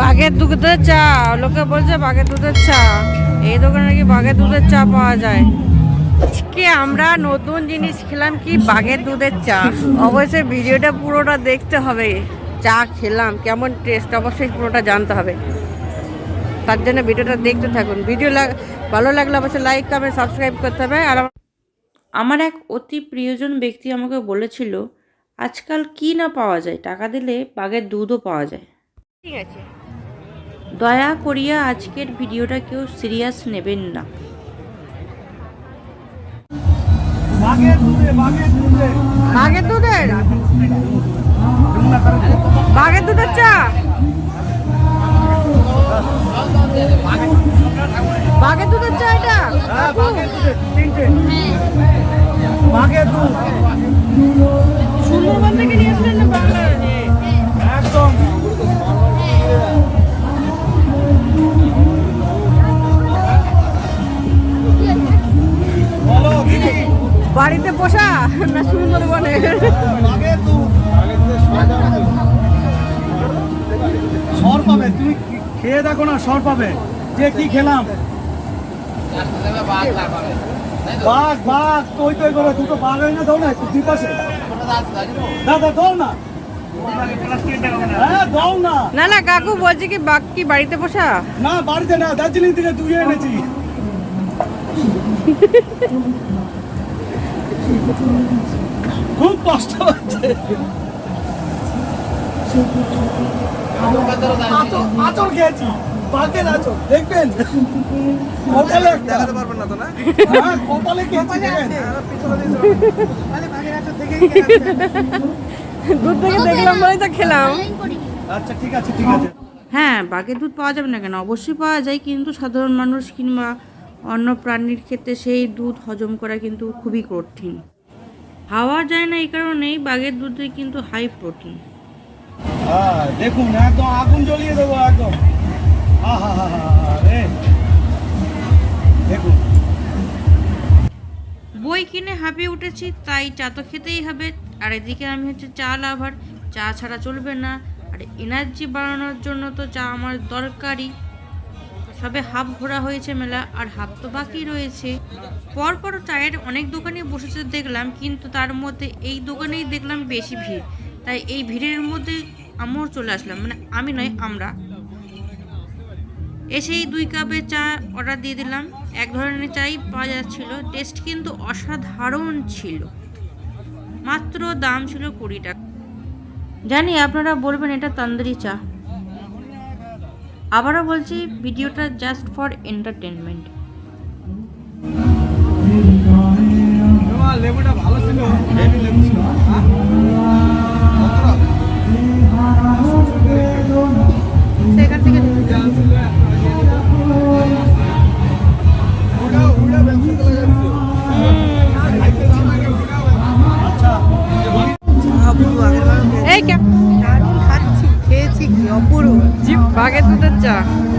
বাঘের দুধের চা, লোকে বলছে বাঘের দুধের চা। এই দোকানে নাকি বাঘের দুধের চা পাওয়া যায়। আজকে আমরা নতুন জিনিস খেলাম কি বাঘের দুধের চা। অবশ্যই ভিডিওটা পুরোটা দেখতে হবে। চা খেলাম, কেমন টেস্ট অবশ্যই পুরোটা জানতে হবে। তার জন্য ভিডিওটা দেখতে থাকুন। ভিডিও ভালো লাগলে অবশ্যই লাইক কমেন্ট সাবস্ক্রাইব করতে হবে। আর আমার এক অতি প্রিয়জন ব্যক্তি আমাকে বলেছিল, আজকাল কি না পাওয়া যায়? টাকা দিলে বাঘের দুধও পাওয়া যায়। ঠিক আছে। দয়া করিয়া আজকের ভিডিওটা কেউ সিরিয়াস নেবেন না। বাঘের দুধে বাঘের দুধে। বাঘের দুধের? বাঘের দুধের চা? বাঘের দুধের চা এটা? হ্যাঁ সুন্দরবন থেকে নিয়ে আসলেন না বাড়িতে পোষা না সুন্দরবনে সর পাবে তুমি খেয়ে দেখো না সর পাবে। যে কি খেলাম? বাঘ বাঘ তৈ তৈ করে দুটো বাঘ হয় না দাও না একটু দুই পাশে। দাদা দাও না। হ্যাঁ দাও না। না না কাকু বলছে কি বাঘ কি বাড়িতে পোষা না বাড়িতে না দার্জিলিং থেকে তুই এনেছি। খুব কষ্ট হচ্ছে। আচর- আচর খেয়েছি। বাঘের আচর দেখবেন? কপালে একটা। পারবেন না তো না? হ্যাঁ, কপালে খেয়েছি দূর থেকে দেখলাম বলেই তো খেলাম। আচ্ছা ঠিক আছে ঠিক আছে। হ্যাঁ বাঘের দুধ পাওয়া যাবে না কেন? অবশ্যই পাওয়া যায় কিন্তু সাধারণ মানুষ কিংবা অন্য প্রাণীর ক্ষেত্রে সেই দুধ হজম করা কিন্তু খুবই কঠিন। হাওয়া যায় না এই কারণেই বাঘের দুধে কিন্তু হাই প্রোটিন দেখুন একদম আগুন জ্বলিয়ে দেবো একদম। দেখুন। বই কিনে হাঁপিয়ে উঠেছি তাই চা তো খেতেই হবে। আর এদিকে আমি হচ্ছে চা লাভার চা ছাড়া চলবে না। আর এনার্জি বাড়ানোর জন্য তো চা আমার দরকারই। সবে হাফ ঘোরা হয়েছে মেলা, আর হাফ তো বাকি রয়েছে। পরপর চায়ের অনেক দোকানে বসেছে দেখলাম, কিন্তু তার মধ্যে এই দোকানেই দেখলাম বেশি ভিড়। তাই এই ভিড়ের মধ্যে আমরাও চলে আসলাম মানে আমি নয়, আমরা। এসেই দুই কাপে চা অর্ডার দিয়ে দিলাম। এক ধরনের চাই পাওয়া যাচ্ছিল, টেস্ট কিন্তু অসাধারণ ছিল। মাত্র দাম ছিল কুড়ি টাকা। জানি আপনারা বলবেন এটা তন্দুরি চা। আবারও বলছি ভিডিওটা জাস্ট ফর এন্টারটেনমেন্ট লেবুটা ভালো ছিল। এই কে দারুণ খাচ্ছি খেয়েছি